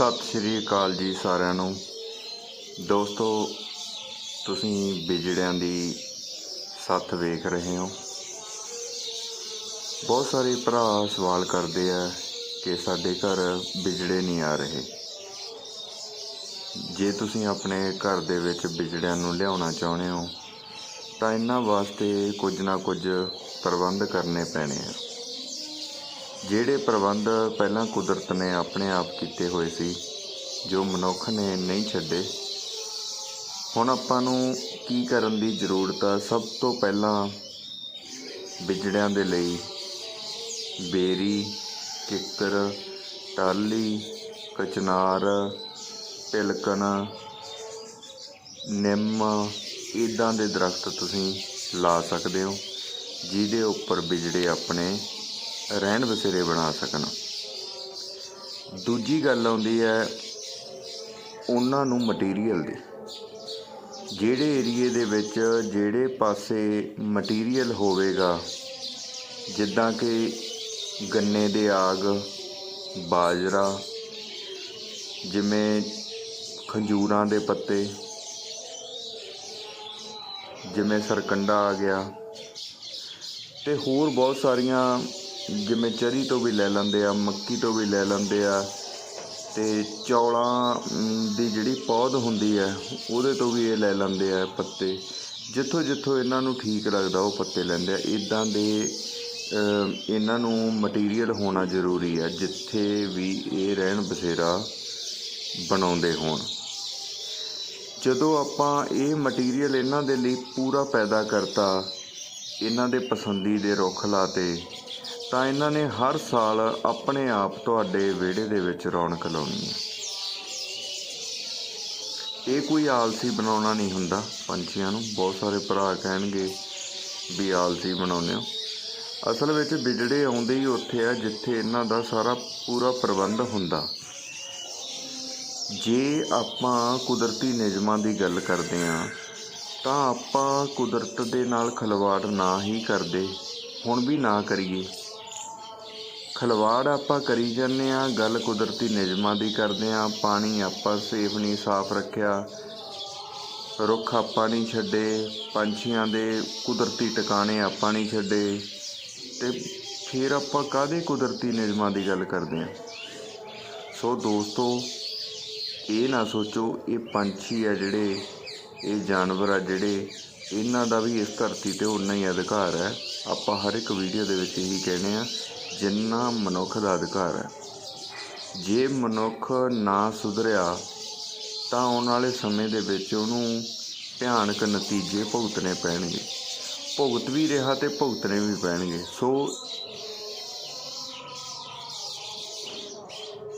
ਸਤਿ ਸ਼੍ਰੀ ਅਕਾਲ ਜੀ ਸਾਰਿਆਂ ਨੂੰ। ਦੋਸਤੋ, ਤੁਸੀਂ ਬਿਜੜਿਆਂ ਦੀ ਸੱਥ ਵੇਖ ਰਹੇ ਹੋ। ਬਹੁਤ ਸਾਰੇ ਭਰਾ ਸਵਾਲ ਕਰਦੇ ਆ ਕਿ ਸਾਡੇ ਘਰ ਬਿਜੜੇ ਨਹੀਂ ਆ ਰਹੇ। ਜੇ ਤੁਸੀਂ ਆਪਣੇ ਘਰ ਦੇ ਵਿੱਚ ਬਿਜੜਿਆਂ ਨੂੰ ਲਿਆਉਣਾ ਚਾਹੁੰਦੇ ਹੋ, ਤਾਂ ਇਹਨਾਂ ਵਾਸਤੇ ਕੁਝ ਨਾ ਕੁਝ ਪ੍ਰਬੰਧ ਕਰਨੇ ਪੈਣੇ ਆ। ਜਿਹੜੇ ਪ੍ਰਬੰਧ ਪਹਿਲਾਂ ਕੁਦਰਤ ਨੇ ਆਪਣੇ ਆਪ ਕੀਤੇ ਹੋਏ ਸੀ, ਜੋ ਮਨੁੱਖ ਨੇ ਨਹੀਂ ਛੱਡੇ। ਹੁਣ ਆਪਾਂ ਨੂੰ ਕੀ ਕਰਨ ਦੀ ਜ਼ਰੂਰਤ ਆ? ਸਭ ਤੋਂ ਪਹਿਲਾਂ ਬਿਜੜਿਆਂ ਦੇ ਲਈ ਬੇਰੀ, ਕਿੱਕਰ ਟਾਲੀ ਕਚਨਾਰ ਪਿਲਕਣ ਨਿੰਮ ਇਦਾਂ ਦੇ ਦਰਖਤ ਤੁਸੀਂ ਲਾ ਸਕਦੇ ਹੋ, ਜਿਹਦੇ ਉੱਪਰ ਬਿਜੜੇ ਆਪਣੇ ਰਹਿਣ ਬਸੇਰੇ ਬਣਾ ਸਕਣ। ਦੂਜੀ ਗੱਲ ਆਉਂਦੀ ਹੈ ਉਹਨਾਂ ਨੂੰ ਮਟੀਰੀਅਲ ਦੀ। ਜਿਹੜੇ ਏਰੀਏ ਦੇ ਵਿੱਚ ਜਿਹੜੇ ਪਾਸੇ ਮਟੀਰੀਅਲ ਹੋਵੇਗਾ, ਜਿੱਦਾਂ ਕਿ ਗੰਨੇ ਦੇ ਆਗ, ਬਾਜਰਾ, ਜਿਵੇਂ ਖੰਜੂਰਾਂ ਦੇ ਪੱਤੇ, ਜਿਵੇਂ ਸਰਕੰਡਾ ਆ ਗਿਆ, ਤੇ ਹੋਰ ਬਹੁਤ ਸਾਰੀਆਂ ਜਿਵੇਂ ਚਰੀ ਤੋਂ ਵੀ ਲੈ ਲੈਂਦੇ ਆ, ਮੱਕੀ ਤੋਂ ਵੀ ਲੈ ਲੈਂਦੇ ਆ, ਤੇ ਚੌਲਾਂ ਦੀ ਜਿਹੜੀ ਪੌਦ ਹੁੰਦੀ ਹੈ ਉਹਦੇ ਤੋਂ ਵੀ ਇਹ ਲੈ ਲੈਂਦੇ ਆ ਪੱਤੇ। ਜਿੱਥੋਂ ਜਿੱਥੋਂ ਇਹਨਾਂ ਨੂੰ ਠੀਕ ਲੱਗਦਾ, ਉਹ ਪੱਤੇ ਲੈਂਦੇ ਆ। ਇਦਾਂ ਦੇ ਇਹਨਾਂ ਨੂੰ ਮਟੀਰੀਅਲ ਹੋਣਾ ਜ਼ਰੂਰੀ ਹੈ ਜਿੱਥੇ ਵੀ ਇਹ ਰਹਿਣ ਬਸੇਰਾ ਬਣਾਉਂਦੇ ਹੋਣ। ਜਦੋਂ ਆਪਾਂ ਇਹ ਮਟੀਰੀਅਲ ਇਹਨਾਂ ਦੇ ਲਈ ਪੂਰਾ ਪੈਦਾ ਕਰਤਾ, ਇਹਨਾਂ ਦੇ ਪਸੰਦੀਦੇ ਰੁੱਖ ਲਾਤੇ ਤਾਂ ਇਹਨਾਂ ਨੇ ਹਰ ਸਾਲ ਆਪਣੇ ਆਪ ਤੁਹਾਡੇ ਵਿਹੜੇ ਦੇ ਵਿੱਚ ਰੌਣਕ ਲਾਉਣੀ ਹੈ। ਇਹ ਕੋਈ ਆਲਸੀ ਬਣਾਉਣਾ ਨਹੀਂ ਹੁੰਦਾ। ਪੰਛੀਆਂ ਨੂੰ ਬਹੁਤ ਸਾਰੇ ਭਰਾ ਕਹਿਣਗੇ ਵੀ ਆਲਸੀ ਬਣਾਉਂਦੇ ਹੋ। ਅਸਲ ਵਿੱਚ ਵਿਜੜੇ ਆਉਂਦੇ ਹੀ ਉੱਥੇ ਆ ਜਿੱਥੇ ਇਹਨਾਂ ਦਾ ਸਾਰਾ ਪੂਰਾ ਪ੍ਰਬੰਧ ਹੁੰਦਾ। ਜੇ ਆਪਾਂ ਕੁਦਰਤੀ ਨਿਯਮਾਂ ਦੀ ਗੱਲ ਕਰਦੇ ਹਾਂ, ਤਾਂ ਆਪਾਂ ਕੁਦਰਤ ਦੇ ਨਾਲ ਖਿਲਵਾੜ ਨਾ ਹੀ ਕਰਦੇ, ਹੁਣ ਵੀ ਨਾ ਕਰੀਏ। ਖਿਲਵਾੜ ਆਪਾਂ ਕਰੀ ਜਾਂਦੇ ਆ ਗੱਲ ਕੁਦਰਤੀ ਨਿਯਮਾਂ ਦੀ ਕਰਦੇ ਆ ਪਾਣੀ ਆਪਾਂ ਸੇਫ ਨਹੀਂ, ਸਾਫ਼ ਰੱਖਿਆ, ਰੁੱਖ ਆਪਾਂ ਨਹੀਂ ਛੱਡੇ, ਪੰਛੀਆਂ ਦੇ ਕੁਦਰਤੀ ਟਿਕਾਣੇ ਆਪਾਂ ਨਹੀਂ ਛੱਡੇ ਤੇ ਫਿਰ ਆਪਾਂ ਕਾਹਦੇ ਕੁਦਰਤੀ ਨਿਯਮਾਂ ਦੀ ਗੱਲ ਕਰਦੇ ਆ ਸੋ ਦੋਸਤੋ, ਇਹ ਨਾ ਸੋਚੋ, ਇਹ ਪੰਛੀ ਆ ਜਿਹੜੇ, ਇਹ ਜਾਨਵਰ ਆ ਜਿਹੜੇ, ਇਹਨਾਂ ਦਾ ਵੀ ਇਸ ਧਰਤੀ ਤੇ ਉਨਾ ਹੀ ਅਧਿਕਾਰ ਹੈ। ਆਪਾਂ ਹਰ ਇੱਕ ਵੀਡੀਓ ਦੇ ਵਿੱਚ ਇਹੀ ਕਹਿੰਦੇ ਆ ਜਿੰਨਾ ਮਨੁੱਖ ਦਾ ਅਧਿਕਾਰ ਹੈ। ਜੇ ਮਨੁੱਖ ਨਾ ਸੁਧਰਿਆ, ਤਾਂ ਆਉਣ ਵਾਲੇ ਸਮੇਂ ਦੇ ਵਿੱਚ ਉਹਨੂੰ ਭਿਆਨਕ ਨਤੀਜੇ ਭੁਗਤਣੇ ਪੈਣਗੇ। ਭੁਗਤ ਵੀ ਰਿਹਾ ਤੇ ਭੁਗਤਣੇ ਵੀ ਪੈਣਗੇ। ਸੋ